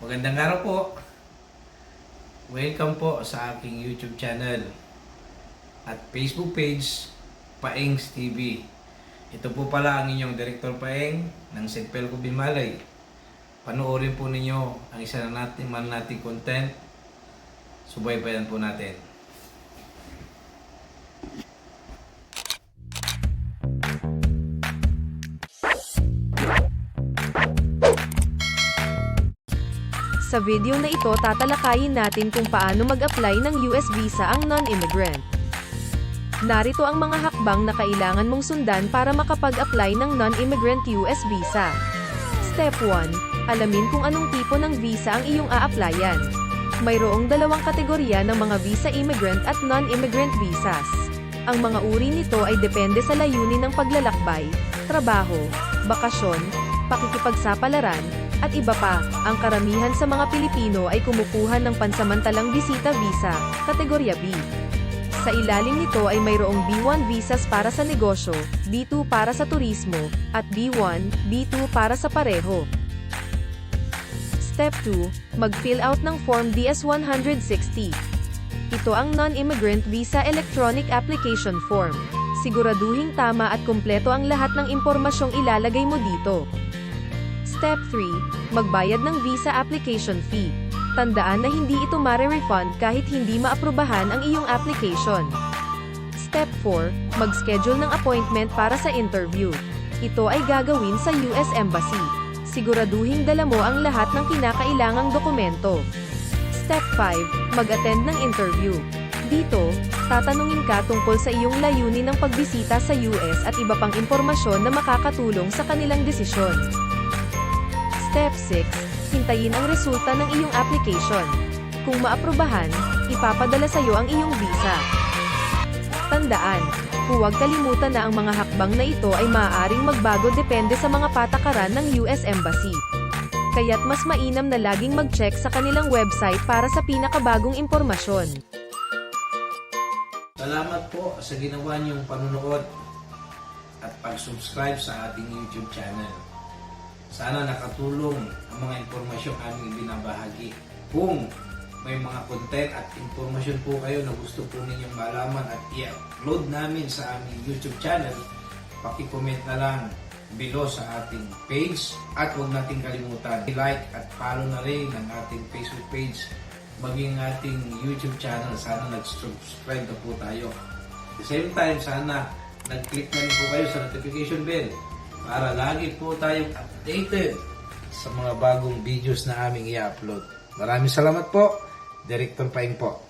Magandang araw po. Welcome po sa aking YouTube channel at Facebook page Paengs TV. Ito po pala ang inyong Director Paeng ng Segpelco Bimalay. Panoorin po ninyo ang isa na natin man nating content. Subaybayan po natin. Sa video na ito tatalakayin natin kung paano mag-apply ng US visa ang non-immigrant. Narito ang mga hakbang na kailangan mong sundan para makapag-apply ng non-immigrant US visa. Step 1. Alamin kung anong tipo ng visa ang iyong a-applyan. Mayroong dalawang kategorya ng mga visa immigrant at non-immigrant visas. Ang mga uri nito ay depende sa layunin ng paglalakbay, trabaho, bakasyon, pakikipagsapalaran, at iba pa, ang karamihan sa mga Pilipino ay kumukuha ng pansamantalang bisita visa, kategorya B. Sa ilalim nito ay mayroong B1 visas para sa negosyo, B2 para sa turismo, at B1, B2 para sa pareho. Step 2, mag-fill out ng Form DS-160. Ito ang Non-Immigrant Visa Electronic Application Form. Siguraduhing tama at kumpleto ang lahat ng impormasyong ilalagay mo dito. Step 3, magbayad ng visa application fee. Tandaan na hindi ito mare-refund kahit hindi maaprubahan ang iyong application. Step 4, mag-schedule ng appointment para sa interview. Ito ay gagawin sa US Embassy. Siguraduhing dala mo ang lahat ng kinakailangang dokumento. Step 5, mag-attend ng interview. Dito, tatanungin ka tungkol sa iyong layunin ng pagbisita sa US at iba pang impormasyon na makakatulong sa kanilang desisyon. Step 6. Hintayin ang resulta ng iyong application. Kung maaprubahan, ipapadala sa iyo ang iyong visa. Tandaan, huwag kalimutan na ang mga hakbang na ito ay maaaring magbago depende sa mga patakaran ng US Embassy. Kaya't mas mainam na laging mag-check sa kanilang website para sa pinakabagong impormasyon. Salamat po sa ginawa niyong panunood at pag-subscribe sa ating YouTube channel. Sana nakatulong ang mga impormasyong aming binabahagi. Kung may mga content at impormasyon po kayo na gusto po ninyong malaman at i-upload namin sa aming YouTube channel, paki-comment na lang below sa ating page. At huwag nating kalimutan i-like at follow na rin ang ating Facebook page. Maging ating YouTube channel sana nag-subscribe na po tayo. At the same time sana nag-click na rin po kayo sa notification bell para lagi po tayong updated sa mga bagong videos na aming i-upload. Maraming salamat po Director Paing po